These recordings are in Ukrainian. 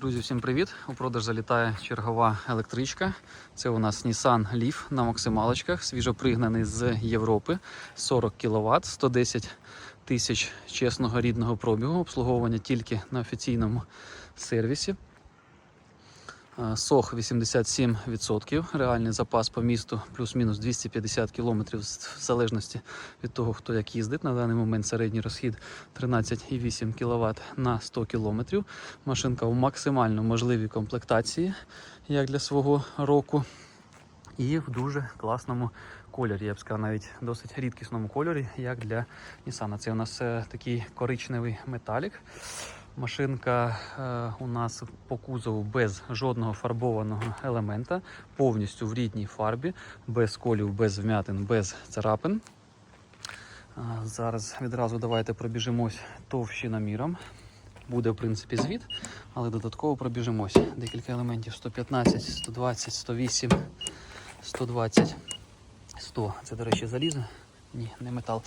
Друзі, всім привіт! У продаж залітає чергова електричка. Це у нас Nissan Leaf на максималочках, свіжопригнаний з Європи, 40 кВт, 110 тисяч чесного рідного пробігу, обслуговування тільки на офіційному сервісі. Е, СОХ 87%, реальний запас по місту плюс-мінус 250 км в залежності від того, хто як їздить. На даний момент середній розхід 13,8 кВт на 100 км. Машинка в максимально можливій комплектації, як для свого року. І в дуже класному кольорі, я б сказав, навіть досить рідкісному кольорі, як для Nissan. Це у нас е, такий коричневий металік. Машинка е, у нас по кузову без жодного фарбованого елемента, повністю в рідній фарбі, без колів, без вмятин, без царапин. Е, зараз відразу давайте пробіжимось товщиноміром. Буде, в принципі, звіт, але додатково пробіжимось. Декілька елементів: 115, 120, 108, 120, 100. Це, до речі, залізо. Ні, не метал.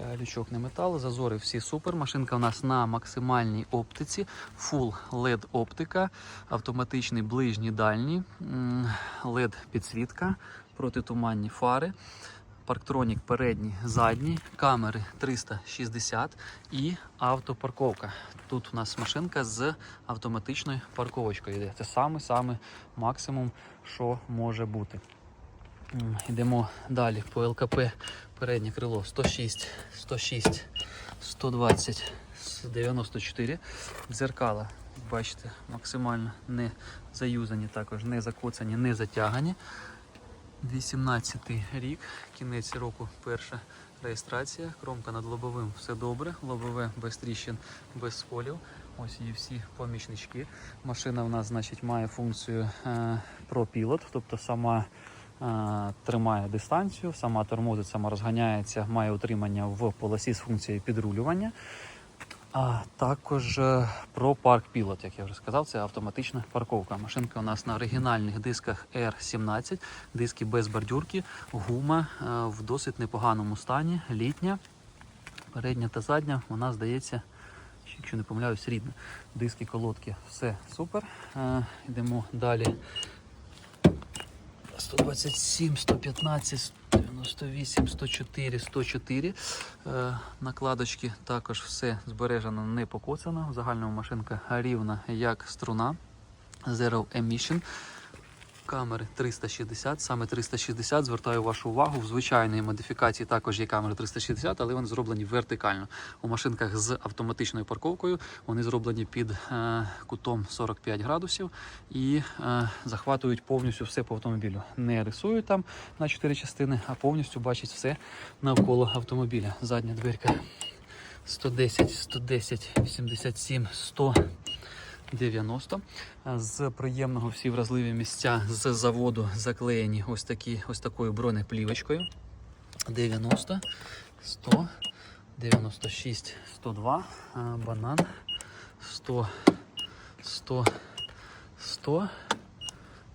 Е, Лючок не метал. Зазори всі супер. Машинка у нас на максимальній оптиці. Full LED оптика, автоматичний ближній дальній, LED підсвітка, протитуманні фари. Парктронік передній, задній, камери 360 і автопарковка. Тут у нас машинка з автоматичною парковочкою. Це саме-саме максимум, що може бути. Йдемо далі по ЛКП. Переднє крило 106, 106, 120, 94. Дзеркала, бачите, максимально не заюзані, також не закоцані, не затягані. 18 рік, кінець року перша реєстрація. Кромка над лобовим все добре. Лобове без тріщин, без сколів. Ось її всі помічнички. Машина в нас значить, має функцію е, ProPilot, тобто сама тримає дистанцію, сама тормозить, сама розганяється, має утримання в полосі з функцією підрулювання. А також е, про парк Pilot, як я вже сказав, це автоматична парковка. Машинка у нас на оригінальних дисках R17, диски без бордюрки, гума е, в досить непоганому стані, літня. Передня та задня, вона здається, якщо не помиляюсь, рідна. Диски, колодки, все супер. Е, Йдемо далі. 127, 115, 98, 104, 104. Е, накладочки також все збережено, не покоцано. В загальному машинка рівна як струна. Zero Emission. Камери 360, саме 360, звертаю вашу увагу. В звичайній модифікації також є камери 360, але вони зроблені вертикально. У машинках з автоматичною парковкою вони зроблені під е, кутом 45 градусів і е, захватують повністю все по автомобілю. Не рисують там на 4 частини, а повністю бачать все навколо автомобіля. Задня дверка 110, 110, 87, 100. 90. З приємного всі вразливі місця з заводу заклеєні ось такі, ось такою бронеплівочкою. 90, 100, 96, 102, а, банан, 100, 100, 100,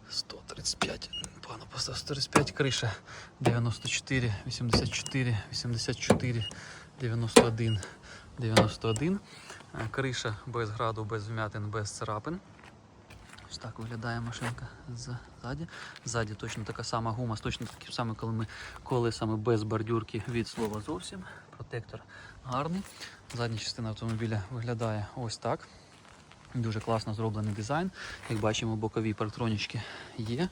135, пану постав 135, криша 94, 84, 84, 91, 91. Криша без граду, без вмятин, без царапин. Ось так виглядає машинка ззаді. Ззаді точно така сама гума, точно таким самим колесами без бордюрки від слова зовсім. Протектор гарний. Задня частина автомобіля виглядає ось так. Дуже класно зроблений дизайн. Як бачимо, бокові парктронічки є.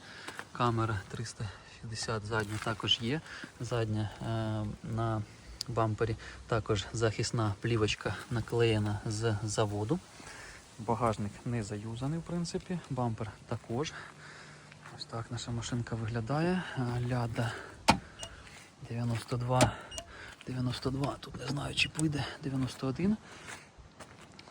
Камера 360 задня також є. Задня е, на бампері також захисна плівочка наклеєна з заводу. Багажник не заюзаний, в принципі. Бампер також. Ось так наша машинка виглядає. Ляда 92. 92. Тут не знаю, чи піде 91.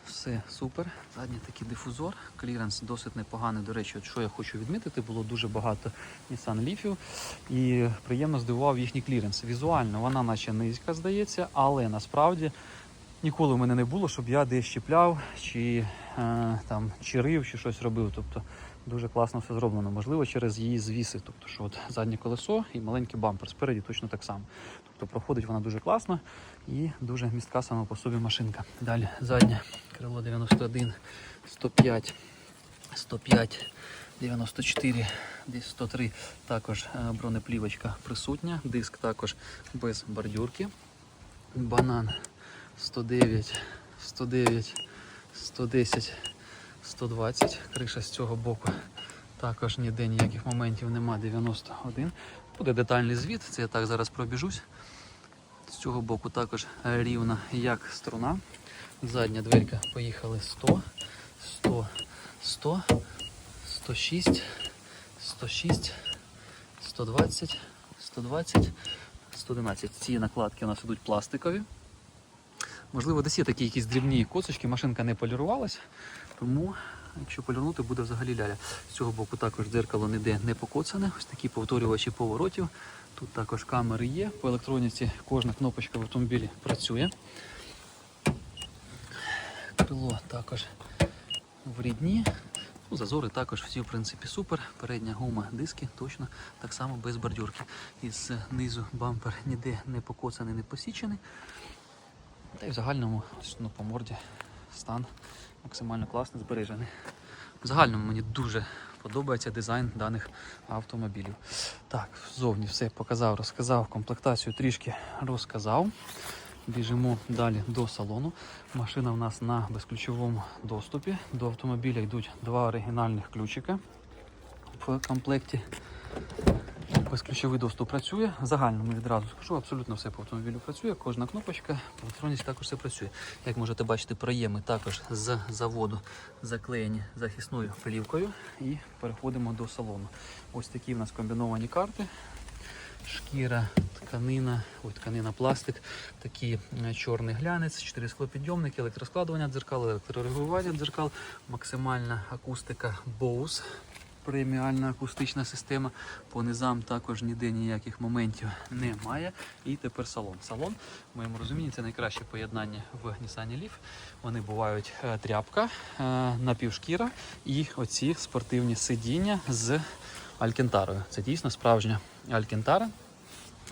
Все супер. Задній такий дифузор. Кліренс досить непоганий. До речі, от що я хочу відмітити, було дуже багато Nissan Leaf і приємно здивував їхній кліренс. Візуально вона наче низька здається, але насправді ніколи в мене не було, щоб я десь чіпляв чи е, там чирив, чи щось робив. Тобто дуже класно все зроблено. Можливо, через її звіси. Тобто, що от заднє колесо і маленький бампер. Спереді точно так само. Тобто проходить вона дуже класно і дуже містка сама по собі машинка. Далі заднє крило 91, 105, 105, 94, десь 103. Також е, бронеплівочка присутня. Диск також без бордюрки. Банан 109, 109, 110, 120. Криша з цього боку також ніде ніяких моментів нема. 91. Буде детальний звіт. Це я так зараз пробіжусь. З цього боку також рівна як струна. Задня дверка поїхали 100, 100, 100, 106, 106, 120, 120, 111. Ці накладки у нас ідуть пластикові. Можливо, десь є такі якісь дрібні косочки, машинка не полірувалась, тому якщо полірнути, буде взагалі ляля. З цього боку також дзеркало ніде не покоцане. Ось такі повторювачі поворотів. Тут також камери є. По електроніці кожна кнопочка в автомобілі працює. Крило також в рідні. Ну, зазори також всі в принципі супер. Передня гума, диски точно так само без бордюрки. Із низу бампер ніде не покоцаний, не посічений. Та й в загальному ну, по морді стан максимально класний, збережений. В загальному мені дуже подобається дизайн даних автомобілів. Так, ззовні все показав, розказав, комплектацію трішки розказав. Біжимо далі до салону. Машина в нас на безключовому доступі. До автомобіля йдуть два оригінальних ключика в комплекті. Безключовий доступ працює. В загальному відразу скажу, абсолютно все по автомобілю працює. Кожна кнопочка, по електроніці також все працює. Як можете бачити, проєми також з заводу заклеєні захисною плівкою. І переходимо до салону. Ось такі в нас комбіновані карти. Шкіра, тканина, ой, тканина, пластик, такий е, чорний глянець, 4 склопідйомники, електроскладування дзеркал, електрорегулювання дзеркал, максимальна акустика Bose, преміальна акустична система. По низам також ніде ніяких моментів немає. І тепер салон. Салон, в моєму розумінні, це найкраще поєднання в Nissan Leaf. Вони бувають е, тряпка, е, напівшкіра і оці спортивні сидіння з Алькентарою. Це дійсно справжня Алькентара.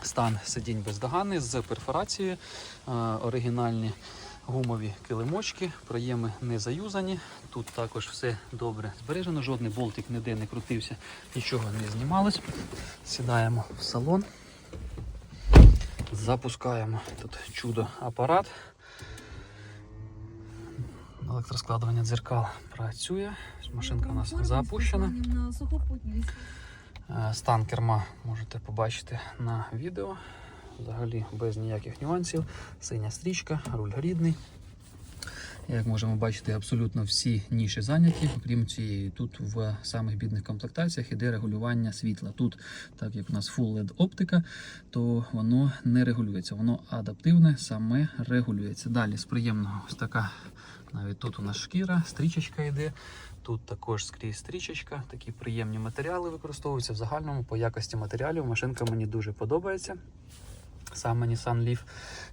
Стан сидінь бездоганний з перфорацією, е, оригінальні гумові килимочки, проєми не заюзані. Тут також все добре збережено, жодний болтик ніде не крутився, нічого не знімалось. Сідаємо в салон, запускаємо тут чудо апарат. Електроскладування дзеркал працює. Машинка у нас запущена. На Е, Стан керма можете побачити на відео. Взагалі без ніяких нюансів. Синя стрічка, руль рідний. Як можемо бачити, абсолютно всі ніші зайняті, окрім цієї. Тут в самих бідних комплектаціях іде регулювання світла. Тут, так як у нас Full LED оптика, то воно не регулюється, воно адаптивне, саме регулюється. Далі з приємного ось така, навіть тут у нас шкіра, стрічечка йде. Тут також скрізь стрічечка, такі приємні матеріали використовуються. В загальному по якості матеріалів машинка мені дуже подобається. Саме Nissan Leaf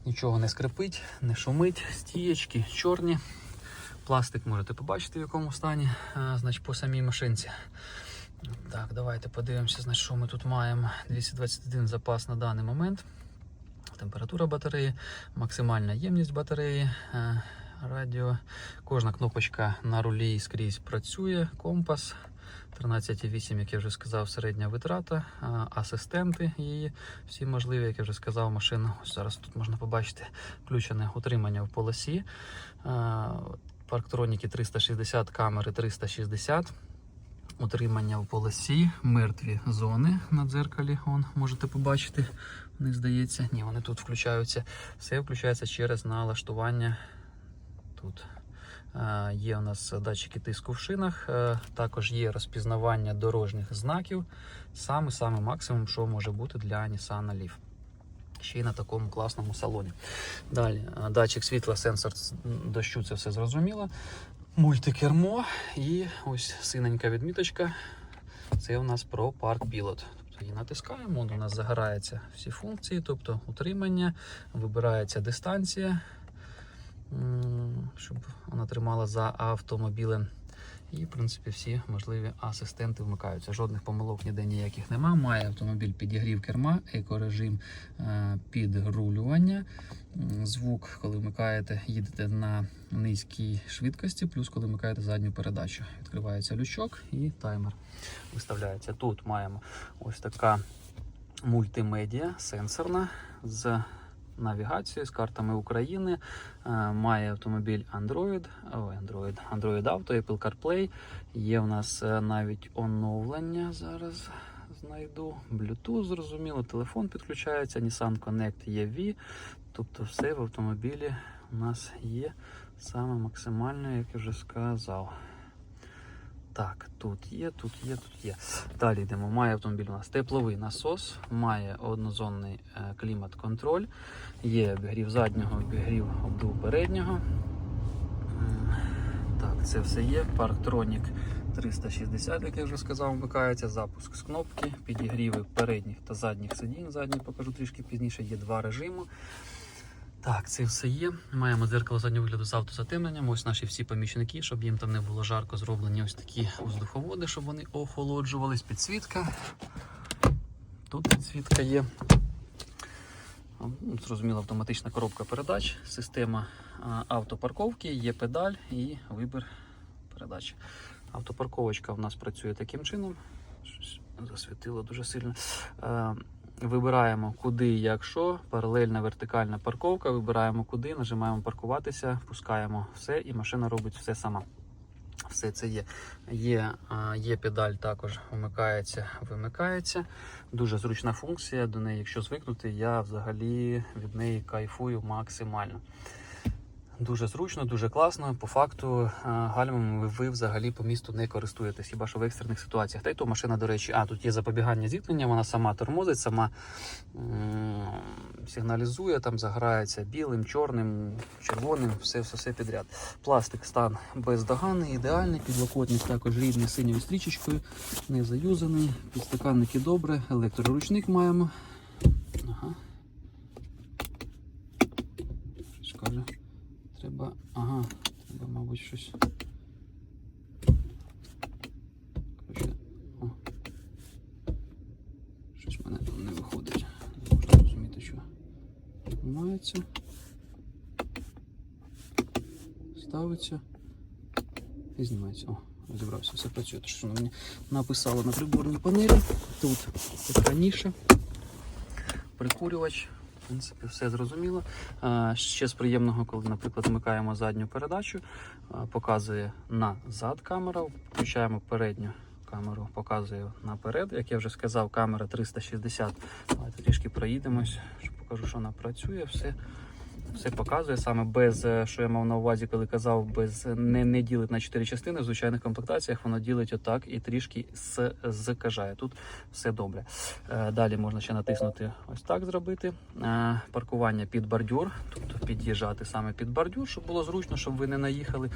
нічого не скрипить, не шумить, стієчки чорні. Пластик можете побачити в якому стані, а, значить, по самій машинці. Так, давайте подивимося, значить, що ми тут маємо. 221 запас на даний момент. Температура батареї, максимальна ємність батареї, е, радіо. Кожна кнопочка на рулі скрізь працює, компас. 13,8, як я вже сказав, середня витрата, асистенти її всі можливі, як я вже сказав, машина. Ось зараз тут можна побачити включене утримання в полосі. Парктроніки 360, камери 360. Утримання в полосі, мертві зони на дзеркалі. Вон, можете побачити. Вони здається. Ні, вони тут включаються. Все включається через налаштування. Тут Є у нас датчики тиску в шинах, е, також є розпізнавання дорожніх знаків. Саме саме максимум, що може бути для Nissan Leaf. Ще й на такому класному салоні. Далі, е, датчик світла, сенсор дощу, це все зрозуміло. Мультикермо і ось синенька відміточка. Це у нас про парк Pilot. Тобто її натискаємо, у нас загораються всі функції, тобто утримання, вибирається дистанція. Щоб вона тримала за автомобілем. І, в принципі, всі можливі асистенти вмикаються. Жодних помилок ніде ніяких нема. Має автомобіль підігрів керма, екорежим е, підрулювання. Звук, коли вмикаєте, їдете на низькій швидкості, плюс коли вмикаєте задню передачу. Відкривається лючок і таймер виставляється. Тут маємо ось така мультимедіа сенсорна з навігацією, з картами України. Е, Має автомобіль Android, ой, Android, Android Auto, Apple CarPlay. Є в нас е, навіть оновлення зараз. Знайду Bluetooth, зрозуміло, телефон підключається, Nissan Connect EV. Тобто все в автомобілі у нас є саме максимально, як я вже сказав. Так, тут є, тут є, тут є. Далі йдемо. Має автомобіль у нас тепловий насос, має однозонний е, клімат-контроль, є обігрів заднього, обігрів обдув переднього. Так, це все є. Парктронік 360, як я вже сказав, вмикається. Запуск з кнопки, підігріви передніх та задніх сидінь. Задній покажу трішки пізніше. Є два режими. Так, це все є. Маємо дзеркало заднього вигляду з автозатемненням. Ось наші всі помічники, щоб їм там не було жарко, зроблені ось такі воздуховоди, щоб вони охолоджувались. Підсвітка. Тут підсвітка є. Ну, Зрозуміло, автоматична коробка передач, система автопарковки, є педаль і вибір передач. Автопарковочка в нас працює таким чином. Засвітило дуже сильно. Вибираємо куди, якщо, паралельна вертикальна парковка. Вибираємо куди, нажимаємо паркуватися, пускаємо все, і машина робить все сама. Все це є. Є, є педаль, також вмикається, вимикається. Дуже зручна функція. До неї, якщо звикнути, я взагалі від неї кайфую максимально. Дуже зручно, дуже класно. По факту а, гальмами ви взагалі по місту не користуєтесь, хіба що в екстрених ситуаціях. Та й то машина, до речі, а тут є запобігання зіткнення, вона сама тормозить, сама сигналізує, там заграється білим, чорним, червоним, все, все, все підряд. Пластик стан бездоганний, ідеальний, підлокотник також рідний синьою стрічечкою, не заюзаний, підстаканники добре, електроручник маємо. Ага. Щось каже. Треба. Ага, треба, мабуть, щось. Коротше, о. Щось в мене там не виходить. Не можна зрозуміти, що відбувається. Ставиться і знімається. О, розібрався, все працює. Те, що мені написало на приборній панелі. Тут така ніша, прикурювач. В принципі, все зрозуміло. Ще з приємного, коли, наприклад, вмикаємо задню передачу, показує назад камера, включаємо передню камеру, показує наперед. Як я вже сказав, камера 360. Давайте трішки проїдемось, покажу, що вона працює. Все, все показує саме без, е, що я мав на увазі, коли казав, без не, не ділить на 4 частини. В звичайних комплектаціях воно ділить отак і трішки закажає. Тут все добре. Е, Далі можна ще натиснути ось так зробити. Е, Паркування під бордюр, тобто під'їжджати саме під бордюр, щоб було зручно, щоб ви не наїхали,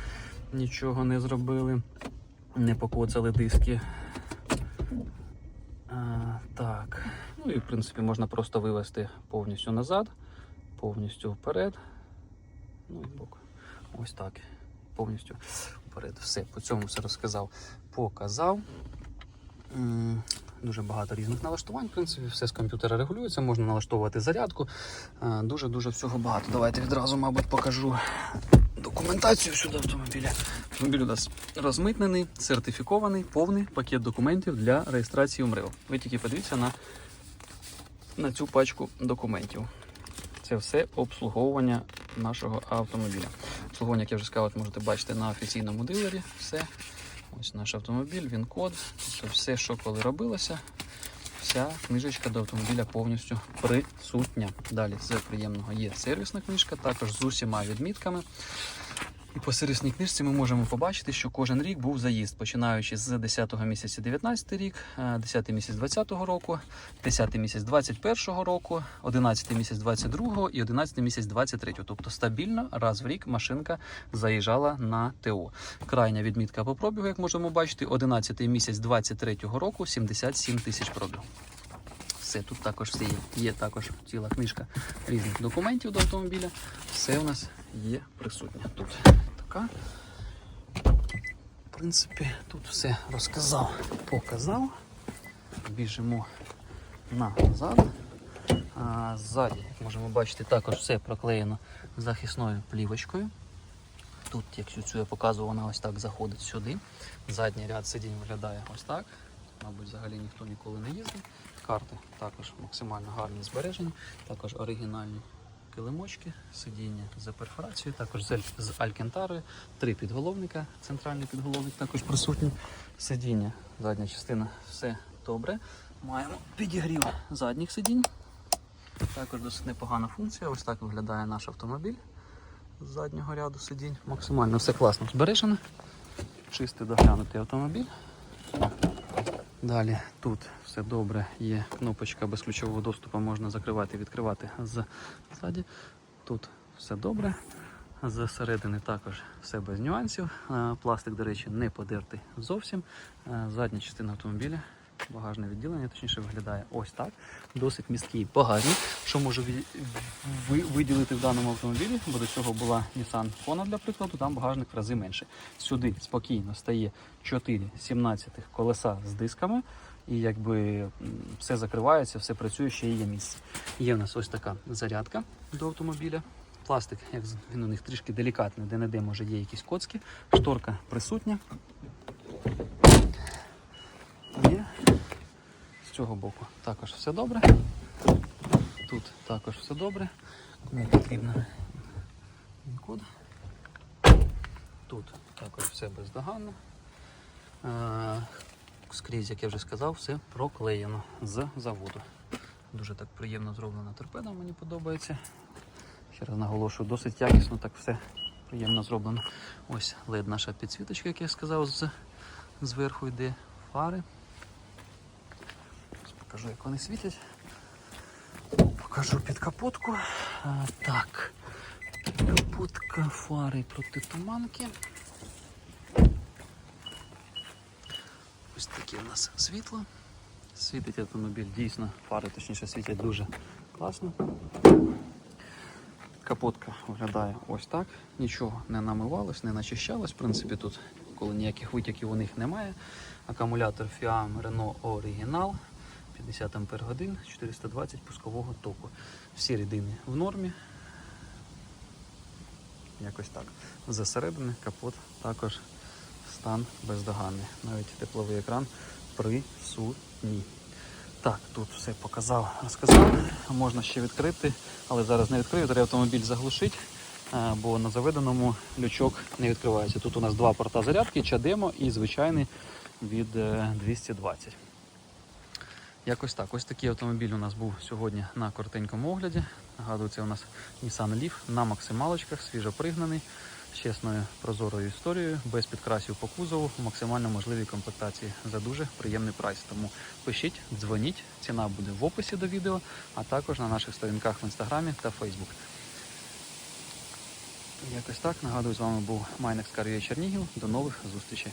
нічого не зробили, не покоцали диски. Е, Так, ну і в принципі можна просто вивести повністю назад, повністю вперед. Ну і бок. Ось так. Повністю вперед. Все, по цьому все розказав, показав. Дуже багато різних налаштувань, в принципі, все з комп'ютера регулюється, можна налаштовувати зарядку. Е, Дуже-дуже всього багато. Давайте відразу, мабуть, покажу документацію сюди автомобіля. Автомобіль у нас розмитнений, сертифікований, повний пакет документів для реєстрації МРЕО. Ви тільки подивіться на, на цю пачку документів. Це все обслуговування нашого автомобіля. Обслуговування, як я вже сказав, можете бачити на офіційному дилері. Все. Ось наш автомобіль, він код. Тобто все, що коли робилося, вся книжечка до автомобіля повністю присутня. Далі з приємного є сервісна книжка, також з усіма відмітками. І по сервісній книжці ми можемо побачити, що кожен рік був заїзд, починаючи з 10 місяця 19 рік, е, 10 місяць 20 року, 10 місяць 21 року, 11 місяць 22 і 11 місяць 23. Тобто стабільно раз в рік машинка заїжджала на ТО. Крайня відмітка по пробігу, як можемо бачити, 11 місяць 23 року, 77 тисяч пробігу. Все, тут також все є. Є також ціла книжка різних документів до автомобіля. Все у нас є присутнє. Тут така. принципі, тут все розказав, показав. Біжимо назад. А, ззаді, як можемо бачити, також все проклеєно захисною плівочкою. Тут, якщо цю я показував, вона ось так заходить сюди. Задній ряд сидінь виглядає ось так. Мабуть, взагалі ніхто ніколи не їздив. Карти також максимально гарні збережені, також оригінальні килимочки, сидіння з перфорацією, також з алькентарою, три підголовника, центральний підголовник також присутній. Сидіння, задня частина, все добре. Маємо підігрів задніх сидінь. Також досить непогана функція. Ось так виглядає наш автомобіль з заднього ряду сидінь. Максимально все класно збережено. Чистий доглянутий автомобіль. Далі тут все добре, є кнопочка безключового доступу, можна закривати і відкривати ззаді. Тут все добре. Зсередини також все без нюансів. Е, Пластик, до речі, не подертий зовсім. Е, Задня частина автомобіля, багажне відділення, точніше виглядає ось так. Досить місткий багажник, що можу виділити в даному автомобілі, бо до цього була Nissan Kona, для прикладу, там багажник в рази менше. Сюди спокійно стає 4 17 колеса з дисками. І якби все закривається, все працює, ще є місце. Є у нас ось така зарядка до автомобіля. Пластик, як він у них трішки делікатний, де не де може є якісь коцки. Шторка присутня. Є. З цього боку також все добре. Тут також все добре. Кому потрібно код. Тут також все бездоганно. Е, Скрізь, як я вже сказав, все проклеєно з заводу. Дуже так приємно зроблена торпеда, мені подобається. Ще раз наголошую, досить якісно, так все приємно зроблено. Ось LED наша підсвіточка, як я сказав, з, зверху йде фари. Покажу, як вони світять. Покажу під капотку. А, так. Капотка, фари проти туманки. Ось таке у нас світло. Світить автомобіль дійсно, фари точніше світять дуже класно. Капотка виглядає ось так. Нічого не намивалось, не начищалось. В принципі, тут коли ніяких витяків у них немає. Акумулятор FIAM Renault Original 50 Ампер годин, 420 пускового току. Всі рідини в нормі. Якось так. Зсередини капот також стан бездоганний. Навіть тепловий екран присутній. Так, тут все показав, розказав. Можна ще відкрити, але зараз не відкрию, треба автомобіль заглушити, е, бо на заведеному лючок не відкривається. Тут у нас два порта зарядки, чадемо і звичайний від е, 220. Якось так. Ось такий автомобіль у нас був сьогодні на коротенькому огляді. Нагадую, це у нас Nissan Leaf на максималочках, свіжопригнаний, з чесною прозорою історією, без підкрасів по кузову, максимально можливій комплектації за дуже приємний прайс. Тому пишіть, дзвоніть, ціна буде в описі до відео, а також на наших сторінках в інстаграмі та Фейсбук. Якось так. Нагадую, з вами був Майнекс Кар'є Чернігів. До нових зустрічей.